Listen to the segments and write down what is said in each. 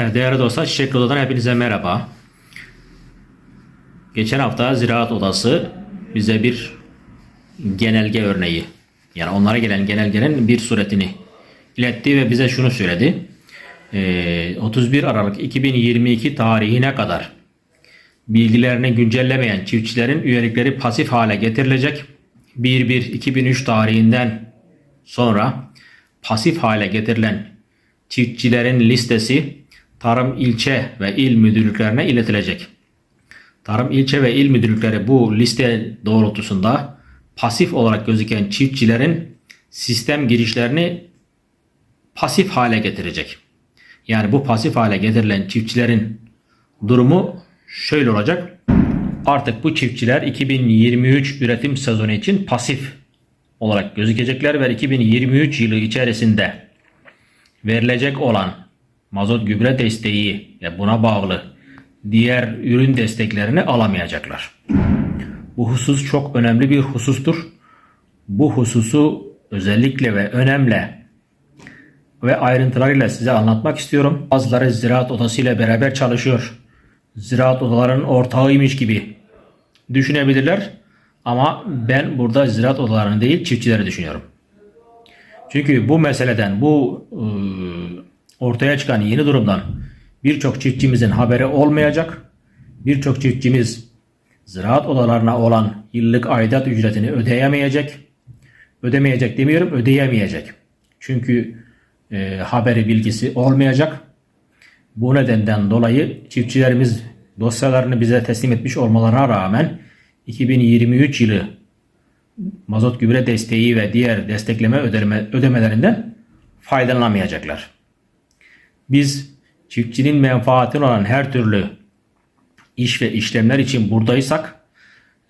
Evet, değerli dostlar Çiçek Oda'dan hepinize merhaba. Geçen hafta Ziraat Odası bize bir genelge örneği yani onlara gelen genelgenin bir suretini iletti ve bize şunu söyledi. Ee, 31 Aralık 2022 tarihine kadar bilgilerini güncellemeyen çiftçilerin üyelikleri pasif hale getirilecek. 1-1-2003 tarihinden sonra pasif hale getirilen çiftçilerin listesi tarım ilçe ve il müdürlüklerine iletilecek. Tarım ilçe ve il müdürlükleri bu liste doğrultusunda pasif olarak gözüken çiftçilerin sistem girişlerini pasif hale getirecek. Yani bu pasif hale getirilen çiftçilerin durumu şöyle olacak. Artık bu çiftçiler 2023 üretim sezonu için pasif olarak gözükecekler ve 2023 yılı içerisinde verilecek olan mazot gübre desteği ve buna bağlı diğer ürün desteklerini alamayacaklar. Bu husus çok önemli bir husustur. Bu hususu özellikle ve önemli ve ayrıntılarıyla size anlatmak istiyorum. Bazıları ziraat odası ile beraber çalışıyor. Ziraat odalarının ortağıymış gibi düşünebilirler. Ama ben burada ziraat odalarını değil çiftçileri düşünüyorum. Çünkü bu meseleden, bu e, ortaya çıkan yeni durumdan birçok çiftçimizin haberi olmayacak. Birçok çiftçimiz ziraat odalarına olan yıllık aidat ücretini ödeyemeyecek. Ödemeyecek demiyorum, ödeyemeyecek. Çünkü e, haberi bilgisi olmayacak. Bu nedenden dolayı çiftçilerimiz dosyalarını bize teslim etmiş olmalarına rağmen 2023 yılı mazot gübre desteği ve diğer destekleme ödeme, ödemelerinden faydalanamayacaklar. Biz çiftçinin menfaatine olan her türlü iş ve işlemler için buradaysak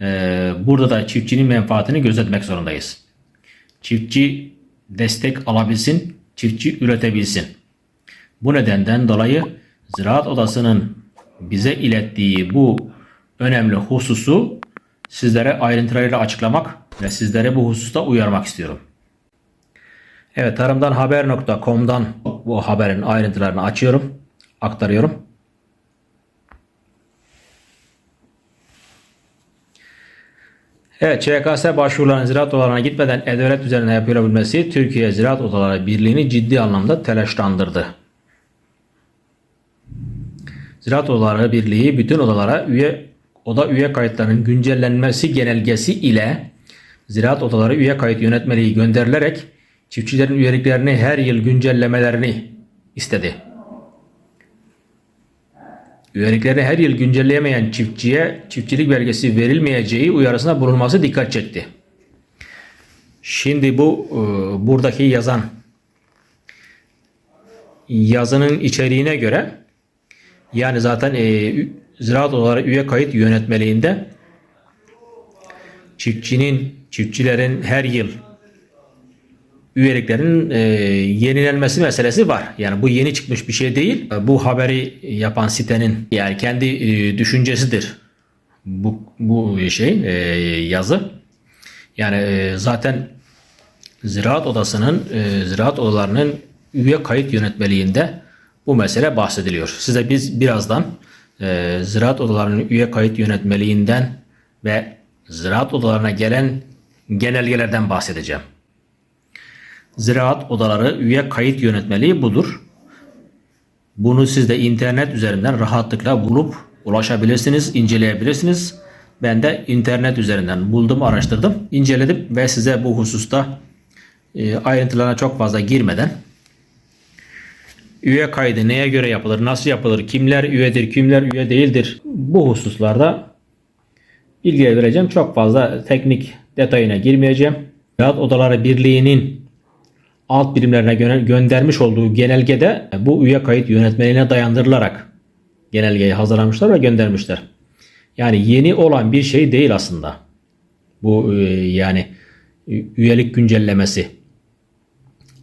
e, burada da çiftçinin menfaatini gözetmek zorundayız. Çiftçi destek alabilsin, çiftçi üretebilsin. Bu nedenden dolayı Ziraat Odası'nın bize ilettiği bu önemli hususu sizlere ayrıntılarıyla açıklamak ve sizlere bu hususta uyarmak istiyorum. Evet tarımdanhaber.com'dan bu haberin ayrıntılarını açıyorum, aktarıyorum. Evet, ÇKS başvurularının ziraat odalarına gitmeden e-devlet üzerine yapılabilmesi Türkiye Ziraat Odaları Birliği'ni ciddi anlamda telaşlandırdı. Ziraat Odaları Birliği bütün odalara üye oda üye kayıtlarının güncellenmesi genelgesi ile Ziraat Odaları üye kayıt yönetmeliği gönderilerek çiftçilerin üyeliklerini her yıl güncellemelerini istedi. Üyeliklerini her yıl güncelleyemeyen çiftçiye çiftçilik belgesi verilmeyeceği uyarısına bulunması dikkat çekti. Şimdi bu e, buradaki yazan yazının içeriğine göre yani zaten e, ziraat odaları üye kayıt yönetmeliğinde çiftçinin çiftçilerin her yıl üyeliklerin e, yenilenmesi meselesi var. Yani bu yeni çıkmış bir şey değil. Bu haberi yapan sitenin yani kendi e, düşüncesidir. Bu, bu şey e, yazı. Yani e, zaten Ziraat Odası'nın e, ziraat odalarının üye kayıt yönetmeliğinde bu mesele bahsediliyor. Size biz birazdan e, ziraat odalarının üye kayıt yönetmeliğinden ve ziraat odalarına gelen genelgelerden bahsedeceğim. Ziraat odaları üye kayıt yönetmeliği budur. Bunu siz de internet üzerinden rahatlıkla bulup ulaşabilirsiniz, inceleyebilirsiniz. Ben de internet üzerinden buldum, araştırdım, inceledim ve size bu hususta e, ayrıntılarına çok fazla girmeden üye kaydı neye göre yapılır, nasıl yapılır, kimler üyedir, kimler üye değildir bu hususlarda bilgiler vereceğim. Çok fazla teknik detayına girmeyeceğim. Ziraat Odaları Birliği'nin alt birimlerine gö- göndermiş olduğu genelgede bu üye kayıt yönetmeliğine dayandırılarak genelgeyi hazırlamışlar ve göndermişler. Yani yeni olan bir şey değil aslında. Bu e, yani üyelik güncellemesi.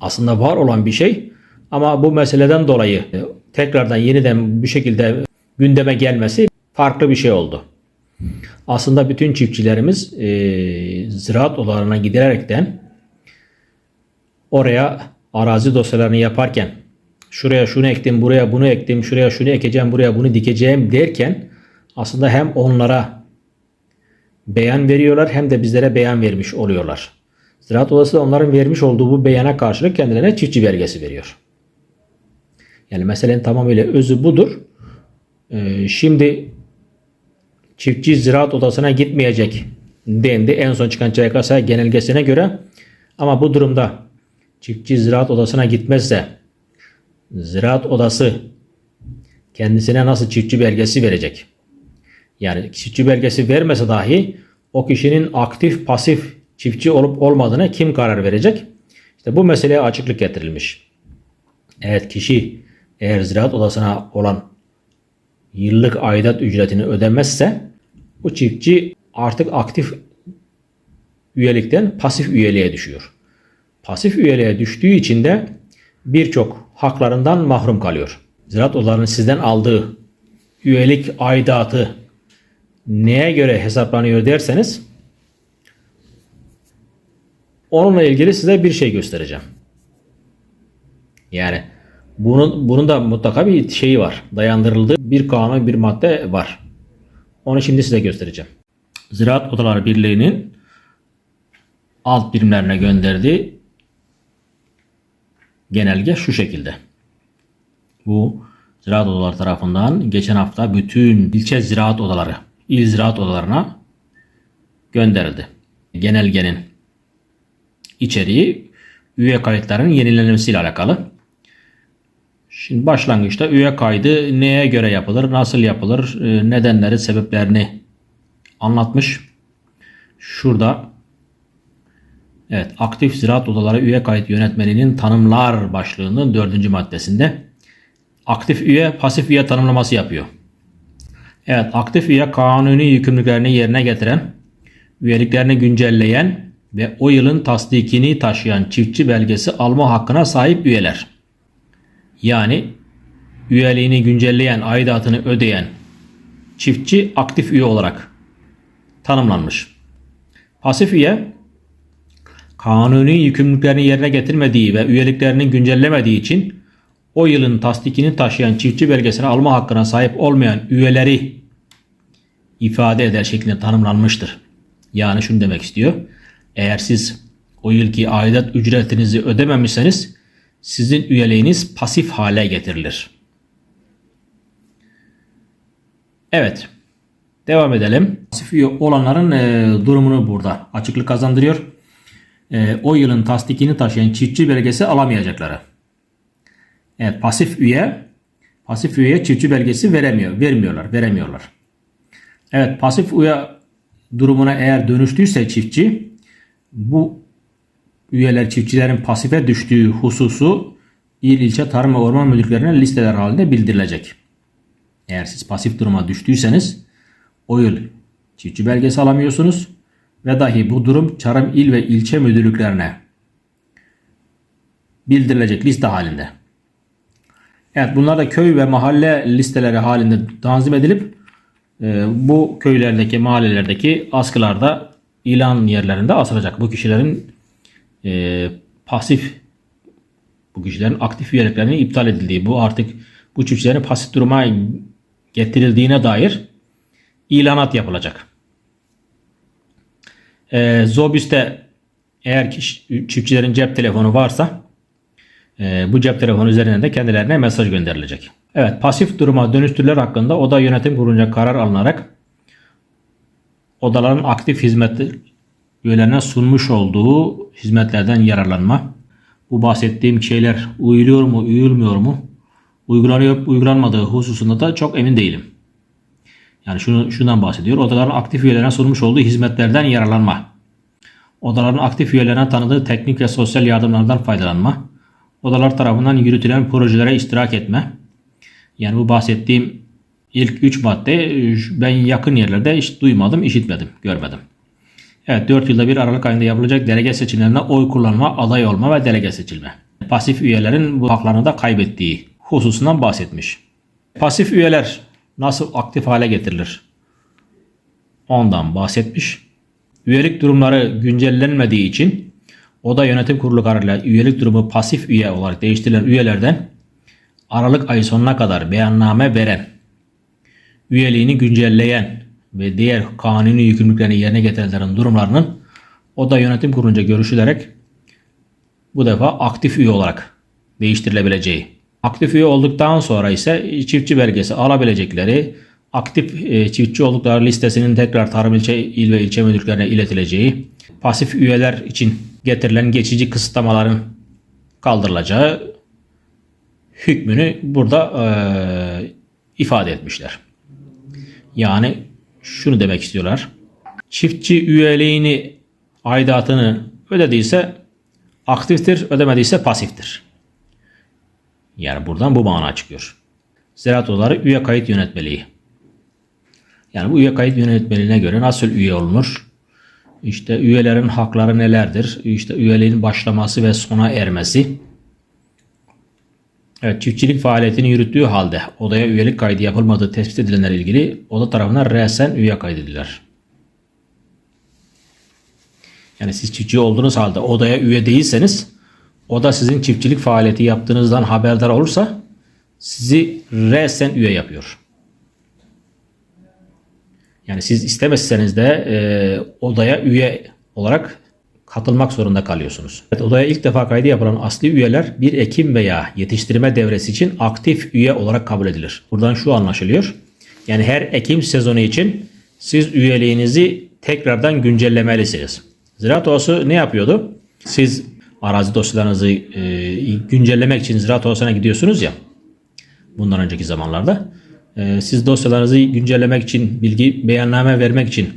Aslında var olan bir şey ama bu meseleden dolayı e, tekrardan yeniden bir şekilde gündeme gelmesi farklı bir şey oldu. Aslında bütün çiftçilerimiz e, ziraat odalarına giderekten oraya arazi dosyalarını yaparken şuraya şunu ektim, buraya bunu ektim, şuraya şunu ekeceğim, buraya bunu dikeceğim derken aslında hem onlara beyan veriyorlar hem de bizlere beyan vermiş oluyorlar. Ziraat Odası da onların vermiş olduğu bu beyana karşılık kendilerine çiftçi belgesi veriyor. Yani meselenin tamamıyla özü budur. Ee, şimdi çiftçi ziraat odasına gitmeyecek dendi en son çıkan CKS genelgesine göre. Ama bu durumda çiftçi ziraat odasına gitmezse ziraat odası kendisine nasıl çiftçi belgesi verecek? Yani çiftçi belgesi vermese dahi o kişinin aktif pasif çiftçi olup olmadığına kim karar verecek? İşte bu meseleye açıklık getirilmiş. Evet kişi eğer ziraat odasına olan yıllık aidat ücretini ödemezse bu çiftçi artık aktif üyelikten pasif üyeliğe düşüyor. Pasif üyeliğe düştüğü için de birçok haklarından mahrum kalıyor. Ziraat odalarının sizden aldığı üyelik aidatı neye göre hesaplanıyor derseniz onunla ilgili size bir şey göstereceğim. Yani bunun bunun da mutlaka bir şeyi var. Dayandırıldığı bir kanun, bir madde var. Onu şimdi size göstereceğim. Ziraat Odaları Birliği'nin alt birimlerine gönderdiği genelge şu şekilde. Bu ziraat odaları tarafından geçen hafta bütün ilçe ziraat odaları, il ziraat odalarına gönderildi. Genelgenin içeriği üye kayıtlarının yenilenmesiyle alakalı. Şimdi başlangıçta üye kaydı neye göre yapılır, nasıl yapılır, e, nedenleri, sebeplerini anlatmış. Şurada evet aktif ziraat odaları üye kayıt yönetmeliğinin tanımlar başlığının dördüncü maddesinde aktif üye pasif üye tanımlaması yapıyor. Evet aktif üye kanuni yükümlülüklerini yerine getiren, üyeliklerini güncelleyen ve o yılın tasdikini taşıyan çiftçi belgesi alma hakkına sahip üyeler. Yani üyeliğini güncelleyen, aidatını ödeyen çiftçi aktif üye olarak tanımlanmış. Pasif üye kanuni yükümlülüklerini yerine getirmediği ve üyeliklerini güncellemediği için o yılın tasdikini taşıyan çiftçi belgesini alma hakkına sahip olmayan üyeleri ifade eder şeklinde tanımlanmıştır. Yani şunu demek istiyor. Eğer siz o yılki aidat ücretinizi ödememişseniz sizin üyeliğiniz pasif hale getirilir. Evet. Devam edelim. Pasif üye olanların e, durumunu burada açıklık kazandırıyor. E, o yılın tasdikini taşıyan çiftçi belgesi alamayacakları. Evet pasif üye pasif üyeye çiftçi belgesi veremiyor, vermiyorlar, veremiyorlar. Evet pasif üye durumuna eğer dönüştüyse çiftçi bu üyeler çiftçilerin pasife düştüğü hususu il ilçe tarım ve orman müdürlüklerine listeler halinde bildirilecek. Eğer siz pasif duruma düştüyseniz o yıl çiftçi belgesi alamıyorsunuz ve dahi bu durum tarım il ve ilçe müdürlüklerine bildirilecek liste halinde. Evet bunlar da köy ve mahalle listeleri halinde tanzim edilip e, bu köylerdeki mahallelerdeki askılarda ilan yerlerinde asılacak. Bu kişilerin e, pasif bu kişilerin aktif üyeliklerinin iptal edildiği bu artık bu çiftçilerin pasif duruma getirildiğine dair ilanat yapılacak. E, Zobüs'te eğer kişi, çiftçilerin cep telefonu varsa e, bu cep telefonu üzerinden de kendilerine mesaj gönderilecek. Evet pasif duruma dönüştürüler hakkında oda yönetim kurulunca karar alınarak odaların aktif hizmet üyelerine sunmuş olduğu hizmetlerden yararlanma. Bu bahsettiğim şeyler uyuluyor mu, uyulmuyor mu? Uygulanıyor, uygulanmadığı hususunda da çok emin değilim. Yani şunu, şundan bahsediyor. Odaların aktif üyelerine sunmuş olduğu hizmetlerden yararlanma. Odaların aktif üyelerine tanıdığı teknik ve sosyal yardımlardan faydalanma. Odalar tarafından yürütülen projelere iştirak etme. Yani bu bahsettiğim ilk 3 madde ben yakın yerlerde hiç duymadım, işitmedim, görmedim. Evet 4 yılda bir Aralık ayında yapılacak delege seçimlerine oy kullanma, aday olma ve delege seçilme. Pasif üyelerin bu haklarını da kaybettiği hususundan bahsetmiş. Pasif üyeler nasıl aktif hale getirilir? Ondan bahsetmiş. Üyelik durumları güncellenmediği için Oda Yönetim Kurulu kararıyla üyelik durumu pasif üye olarak değiştirilen üyelerden Aralık ayı sonuna kadar beyanname veren, üyeliğini güncelleyen ve diğer kanuni yükümlülüklerini yerine getirenlerin durumlarının oda yönetim kurulunca görüşülerek bu defa aktif üye olarak değiştirilebileceği. Aktif üye olduktan sonra ise çiftçi belgesi alabilecekleri aktif e, çiftçi oldukları listesinin tekrar tarım ilçe il ve ilçe müdürlüklerine iletileceği, pasif üyeler için getirilen geçici kısıtlamaların kaldırılacağı hükmünü burada e, ifade etmişler. Yani şunu demek istiyorlar. Çiftçi üyeliğini aidatını ödediyse aktiftir, ödemediyse pasiftir. Yani buradan bu mana çıkıyor. Ziraat Odaları üye kayıt yönetmeliği. Yani bu üye kayıt yönetmeliğine göre nasıl üye olunur? İşte üyelerin hakları nelerdir? İşte üyeliğin başlaması ve sona ermesi. Evet, çiftçilik faaliyetini yürüttüğü halde odaya üyelik kaydı yapılmadığı tespit edilenler ilgili oda tarafından resen üye kaydedilir. Yani siz çiftçi olduğunuz halde odaya üye değilseniz oda sizin çiftçilik faaliyeti yaptığınızdan haberdar olursa sizi resen üye yapıyor. Yani siz istemezseniz de e, odaya üye olarak katılmak zorunda kalıyorsunuz. Evet, odaya ilk defa kaydı yapılan asli üyeler bir ekim veya yetiştirme devresi için aktif üye olarak kabul edilir. Buradan şu anlaşılıyor. Yani her ekim sezonu için siz üyeliğinizi tekrardan güncellemelisiniz. Ziraat Odası ne yapıyordu? Siz arazi dosyalarınızı e, güncellemek için Ziraat Odası'na gidiyorsunuz ya bundan önceki zamanlarda. E, siz dosyalarınızı güncellemek için, bilgi beyanname vermek için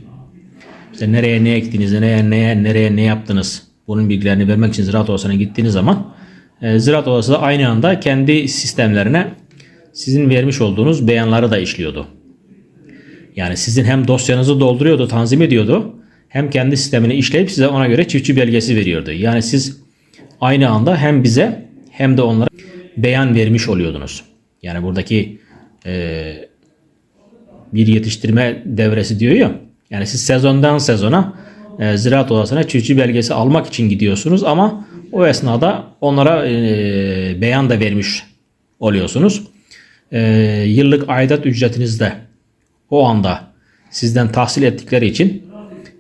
işte nereye ne ektiniz, nereye, neye, nereye ne yaptınız bunun bilgilerini vermek için Ziraat Odası'na gittiğiniz zaman e, Ziraat Odası da aynı anda kendi sistemlerine sizin vermiş olduğunuz beyanları da işliyordu. Yani sizin hem dosyanızı dolduruyordu, tanzim ediyordu hem kendi sistemini işleyip size ona göre çiftçi belgesi veriyordu. Yani siz aynı anda hem bize hem de onlara beyan vermiş oluyordunuz. Yani buradaki e, bir yetiştirme devresi diyor ya. Yani siz sezondan sezona e, ziraat odasına çiftçi belgesi almak için gidiyorsunuz ama o esnada onlara e, beyan da vermiş oluyorsunuz. E, yıllık aidat ücretiniz de o anda sizden tahsil ettikleri için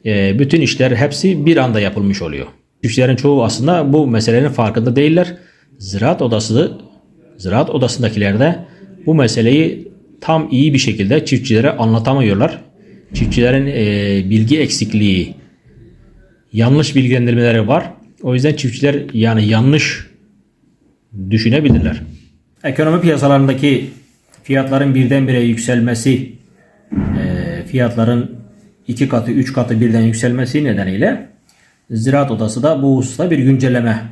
e, bütün işler hepsi bir anda yapılmış oluyor. Çiftçilerin çoğu aslında bu meselenin farkında değiller. Ziraat odası, ziraat odasındakiler de bu meseleyi tam iyi bir şekilde çiftçilere anlatamıyorlar. Çiftçilerin e, bilgi eksikliği, yanlış bilgilendirmeleri var. O yüzden çiftçiler yani yanlış düşünebilirler. Ekonomi piyasalarındaki fiyatların birdenbire yükselmesi, e, fiyatların iki katı, üç katı birden yükselmesi nedeniyle Ziraat Odası da bu hususta bir güncelleme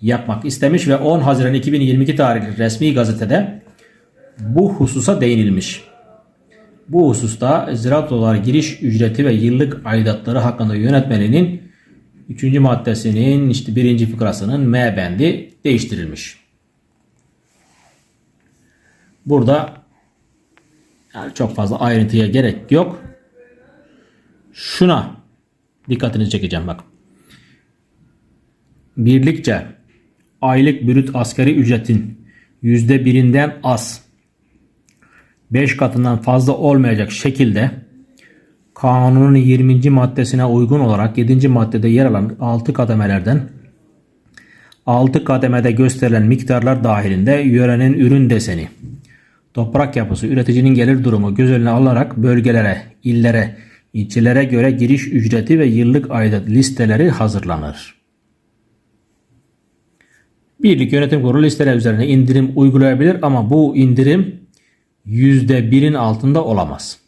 yapmak istemiş ve 10 Haziran 2022 tarihli resmi gazetede bu hususa değinilmiş. Bu hususta ziraat odaları giriş ücreti ve yıllık aidatları hakkında yönetmeliğinin 3. maddesinin işte 1. fıkrasının M bendi değiştirilmiş. Burada yani çok fazla ayrıntıya gerek yok. Şuna dikkatinizi çekeceğim bak. Birlikçe aylık brüt asgari ücretin %1'inden az 5 katından fazla olmayacak şekilde kanunun 20. maddesine uygun olarak 7. maddede yer alan 6 kademelerden 6 kademede gösterilen miktarlar dahilinde yörenin ürün deseni, toprak yapısı, üreticinin gelir durumu göz önüne alarak bölgelere, illere, ilçelere göre giriş ücreti ve yıllık aidat listeleri hazırlanır. Birlik Yönetim Kurulu listeler üzerine indirim uygulayabilir ama bu indirim %1'in altında olamaz.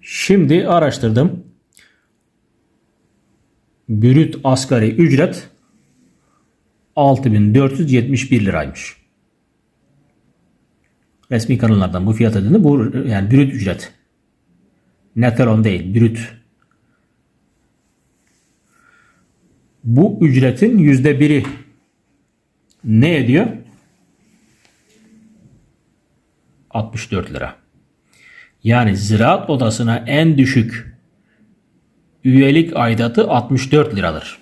Şimdi araştırdım. Brüt asgari ücret 6471 liraymış. Resmi kanallardan bu fiyat adını bu yani brüt ücret. Neteron değil, brüt. Bu ücretin yüzde biri ne ediyor? 64 lira. Yani ziraat odasına en düşük üyelik aidatı 64 liradır.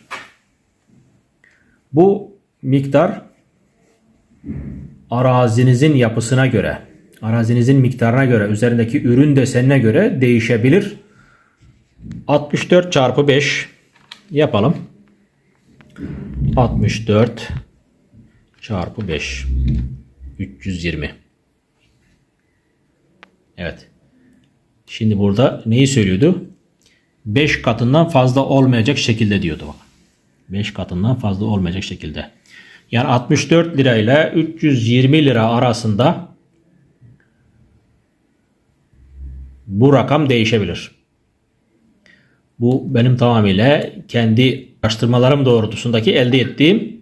Bu miktar arazinizin yapısına göre, arazinizin miktarına göre, üzerindeki ürün desenine göre değişebilir. 64 çarpı 5 yapalım. 64 çarpı 5 320 Evet. Şimdi burada neyi söylüyordu? 5 katından fazla olmayacak şekilde diyordu bak. 5 katından fazla olmayacak şekilde. Yani 64 lira ile 320 lira arasında bu rakam değişebilir. Bu benim tamamıyla kendi araştırmalarım doğrultusundaki elde ettiğim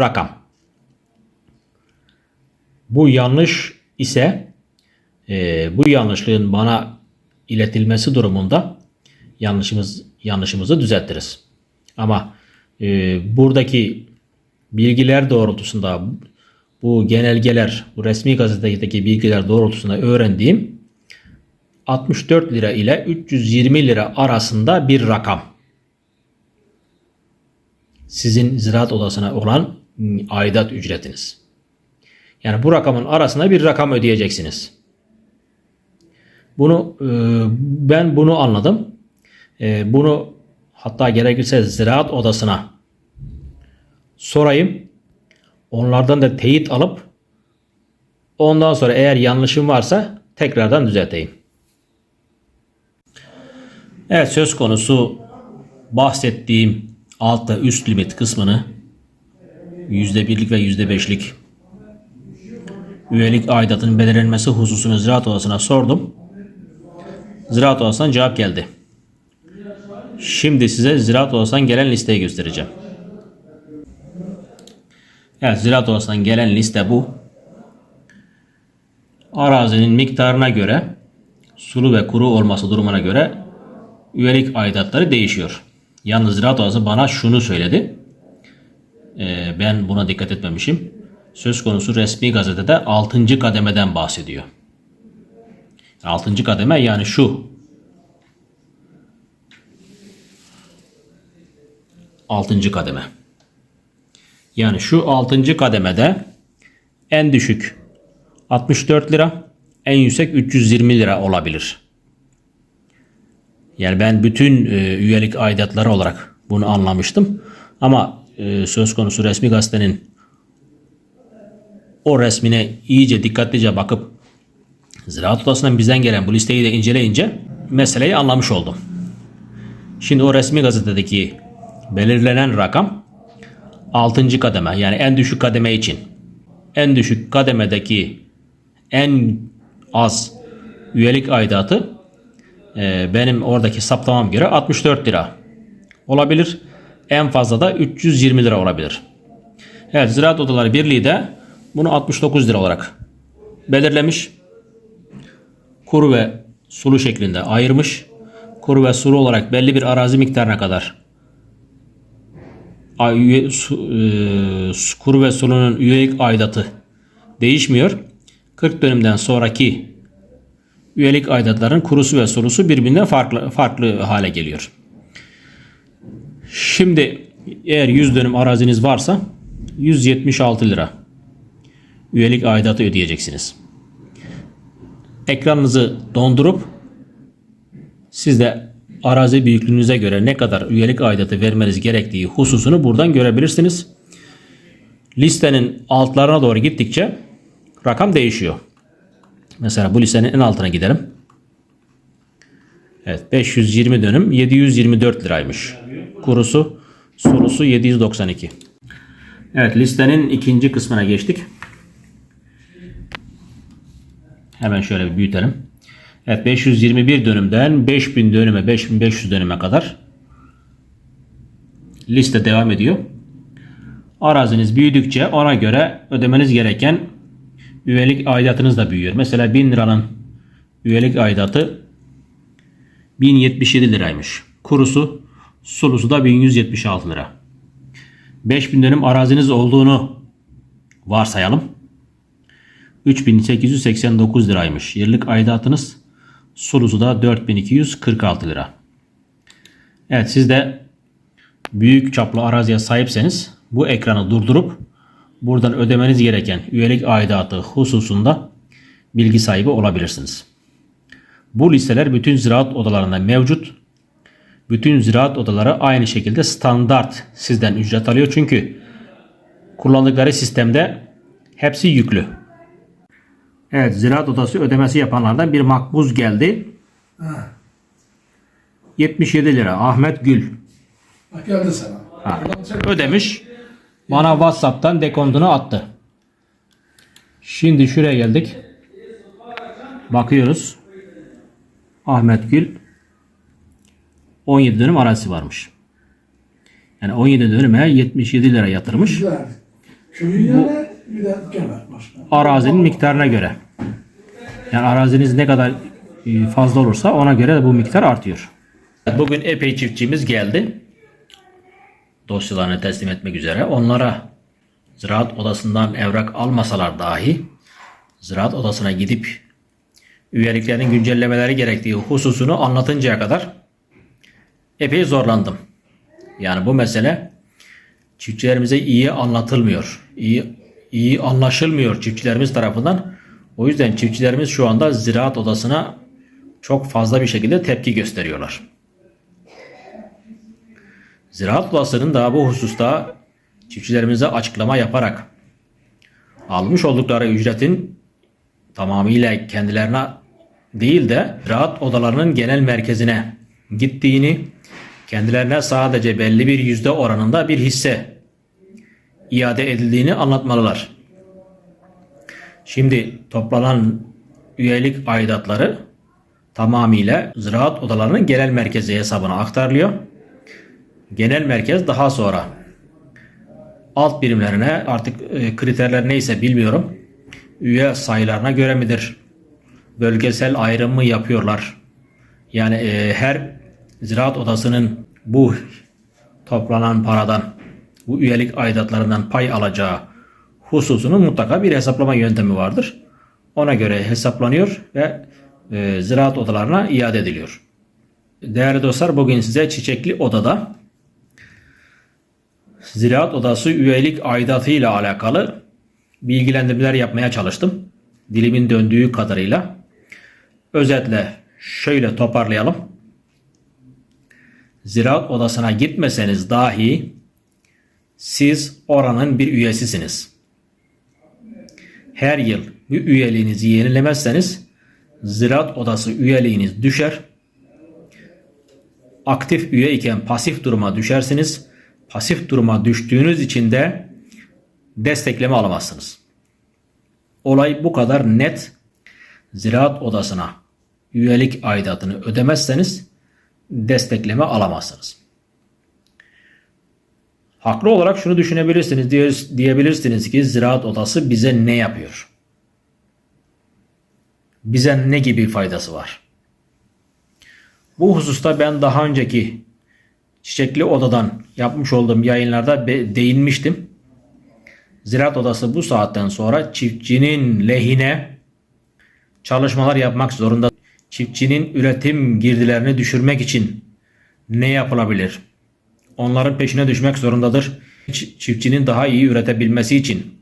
rakam. Bu yanlış ise e, bu yanlışlığın bana iletilmesi durumunda yanlışımız yanlışımızı düzeltiriz. Ama e, buradaki bilgiler doğrultusunda bu genelgeler, bu resmi gazetedeki bilgiler doğrultusunda öğrendiğim 64 lira ile 320 lira arasında bir rakam. Sizin ziraat odasına olan aidat ücretiniz. Yani bu rakamın arasına bir rakam ödeyeceksiniz. Bunu e, ben bunu anladım. E, bunu hatta gerekirse ziraat odasına sorayım. Onlardan da teyit alıp ondan sonra eğer yanlışım varsa tekrardan düzelteyim. Evet söz konusu bahsettiğim altta üst limit kısmını %1'lik ve %5'lik üyelik aidatının belirlenmesi hususunu Ziraat Odası'na sordum. Ziraat Odası'ndan cevap geldi. Şimdi size Ziraat Odası'ndan gelen listeyi göstereceğim. Evet Ziraat Odası'ndan gelen liste bu. Arazinin miktarına göre sulu ve kuru olması durumuna göre üyelik aidatları değişiyor. Yalnız Ziraat Odası bana şunu söyledi. Ee, ben buna dikkat etmemişim. Söz konusu resmi gazetede 6. kademeden bahsediyor. 6. kademe yani şu. 6. kademe. Yani şu 6. kademede en düşük 64 lira, en yüksek 320 lira olabilir. Yani ben bütün e, üyelik aidatları olarak bunu anlamıştım. Ama e, söz konusu resmi gazetenin o resmine iyice dikkatlice bakıp Ziraat Odası'ndan bizden gelen bu listeyi de inceleyince meseleyi anlamış oldum. Şimdi o resmi gazetedeki belirlenen rakam 6. kademe yani en düşük kademe için en düşük kademedeki en az üyelik aidatı e, benim oradaki saptamam göre 64 lira olabilir. En fazla da 320 lira olabilir. Evet Ziraat Odaları Birliği de bunu 69 lira olarak belirlemiş. Kuru ve sulu şeklinde ayırmış. Kuru ve sulu olarak belli bir arazi miktarına kadar e, kuru ve sulunun üyelik aidatı değişmiyor. 40 dönümden sonraki üyelik aidatların kurusu ve sulusu birbirinden farklı farklı hale geliyor. Şimdi eğer 100 dönüm araziniz varsa 176 lira üyelik aidatı ödeyeceksiniz. Ekranınızı dondurup siz de arazi büyüklüğünüze göre ne kadar üyelik aidatı vermeniz gerektiği hususunu buradan görebilirsiniz. Listenin altlarına doğru gittikçe rakam değişiyor. Mesela bu listenin en altına gidelim. Evet 520 dönüm 724 liraymış. Kurusu sulusu 792. Evet listenin ikinci kısmına geçtik. Hemen şöyle bir büyütelim. Evet 521 dönümden 5000 dönüme 5500 dönüme kadar liste devam ediyor. Araziniz büyüdükçe ona göre ödemeniz gereken üyelik aidatınız da büyüyor. Mesela 1000 liranın üyelik aidatı 1077 liraymış. Kurusu sulusu da 1176 lira. 5000 dönüm araziniz olduğunu varsayalım. 3889 liraymış. Yıllık aidatınız sulusu da 4246 lira. Evet siz de büyük çaplı araziye sahipseniz bu ekranı durdurup buradan ödemeniz gereken üyelik aidatı hususunda bilgi sahibi olabilirsiniz. Bu listeler bütün ziraat odalarında mevcut. Bütün ziraat odaları aynı şekilde standart sizden ücret alıyor. Çünkü kullandıkları sistemde hepsi yüklü. Evet ziraat odası ödemesi yapanlardan bir makbuz geldi. 77 lira Ahmet Gül. Bak geldi sana. Ha, ödemiş. Bana WhatsApp'tan dekontunu attı. Şimdi şuraya geldik. Bakıyoruz. Ahmet Gül 17 dönüm arazisi varmış. Yani 17 dönüme 77 lira yatırmış. Başka. Arazinin miktarına göre. Yani araziniz ne kadar e, fazla olursa ona göre de bu miktar artıyor. Bugün epey çiftçimiz geldi. Dosyalarını teslim etmek üzere. Onlara ziraat odasından evrak almasalar dahi ziraat odasına gidip üyeliklerin güncellemeleri gerektiği hususunu anlatıncaya kadar epey zorlandım. Yani bu mesele çiftçilerimize iyi anlatılmıyor. İyi, iyi anlaşılmıyor çiftçilerimiz tarafından. O yüzden çiftçilerimiz şu anda ziraat odasına çok fazla bir şekilde tepki gösteriyorlar. Ziraat odasının da bu hususta çiftçilerimize açıklama yaparak almış oldukları ücretin tamamıyla kendilerine değil de ziraat odalarının genel merkezine gittiğini, kendilerine sadece belli bir yüzde oranında bir hisse iade edildiğini anlatmalılar. Şimdi toplanan üyelik aidatları tamamıyla ziraat odalarının genel merkezi hesabına aktarılıyor. Genel merkez daha sonra alt birimlerine artık e, kriterler neyse bilmiyorum. Üye sayılarına göre midir? Bölgesel ayrım mı yapıyorlar? Yani e, her ziraat odasının bu toplanan paradan, bu üyelik aidatlarından pay alacağı hususunun mutlaka bir hesaplama yöntemi vardır. Ona göre hesaplanıyor ve e, ziraat odalarına iade ediliyor. Değerli dostlar bugün size Çiçekli Oda'da Ziraat Odası üyelik aidatı ile alakalı bilgilendirmeler yapmaya çalıştım. Dilimin döndüğü kadarıyla. Özetle şöyle toparlayalım. Ziraat Odası'na gitmeseniz dahi siz oranın bir üyesisiniz. Her yıl bu üyeliğinizi yenilemezseniz Ziraat Odası üyeliğiniz düşer. Aktif üye iken pasif duruma düşersiniz. Pasif duruma düştüğünüz için de destekleme alamazsınız. Olay bu kadar net. Ziraat Odası'na üyelik aidatını ödemezseniz destekleme alamazsınız. Haklı olarak şunu düşünebilirsiniz diye, diyebilirsiniz ki Ziraat Odası bize ne yapıyor? Bize ne gibi faydası var? Bu hususta ben daha önceki Çiçekli Oda'dan yapmış olduğum yayınlarda değinmiştim. Ziraat Odası bu saatten sonra çiftçinin lehine çalışmalar yapmak zorunda. Çiftçinin üretim girdilerini düşürmek için ne yapılabilir? Onların peşine düşmek zorundadır. Çiftçinin daha iyi üretebilmesi için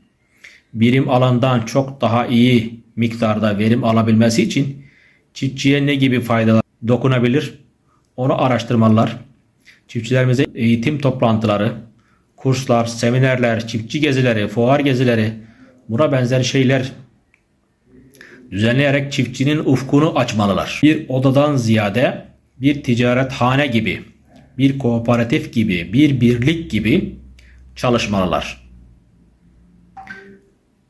birim alandan çok daha iyi miktarda verim alabilmesi için çiftçiye ne gibi faydalar dokunabilir? Onu araştırmalılar. Çiftçilerimize eğitim toplantıları, kurslar, seminerler, çiftçi gezileri, fuar gezileri, buna benzer şeyler düzenleyerek çiftçinin ufkunu açmalılar. Bir odadan ziyade bir ticarethane gibi, bir kooperatif gibi, bir birlik gibi çalışmalılar.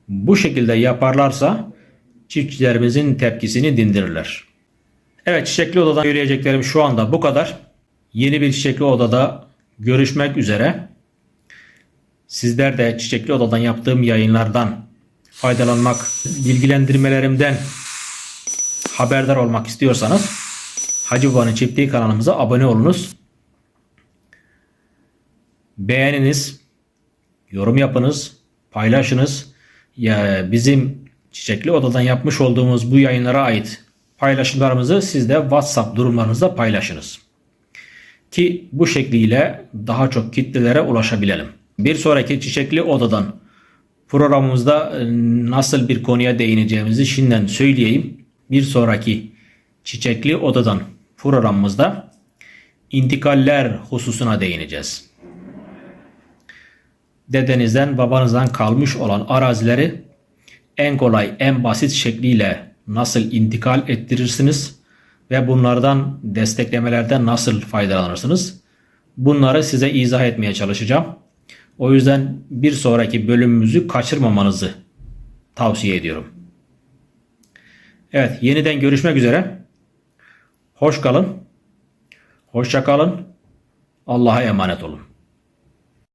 Bu şekilde yaparlarsa çiftçilerimizin tepkisini dindirirler. Evet Çiçekli Oda'dan söyleyeceklerim şu anda bu kadar. Yeni bir Çiçekli Oda'da görüşmek üzere. Sizler de Çiçekli Oda'dan yaptığım yayınlardan faydalanmak, bilgilendirmelerimden haberdar olmak istiyorsanız Hacı Baba'nın Çiftliği kanalımıza abone olunuz. Beğeniniz, yorum yapınız, paylaşınız. Ya bizim Çiçekli Oda'dan yapmış olduğumuz bu yayınlara ait paylaşımlarımızı siz de WhatsApp durumlarınızda paylaşınız. Ki bu şekliyle daha çok kitlelere ulaşabilelim. Bir sonraki çiçekli odadan programımızda e, nasıl bir konuya değineceğimizi şimdiden söyleyeyim. Bir sonraki çiçekli odadan programımızda intikaller hususuna değineceğiz. Dedenizden babanızdan kalmış olan arazileri en kolay en basit şekliyle nasıl intikal ettirirsiniz ve bunlardan desteklemelerden nasıl faydalanırsınız? Bunları size izah etmeye çalışacağım. O yüzden bir sonraki bölümümüzü kaçırmamanızı tavsiye ediyorum. Evet, yeniden görüşmek üzere. Hoş kalın. Hoşça kalın. Allah'a emanet olun.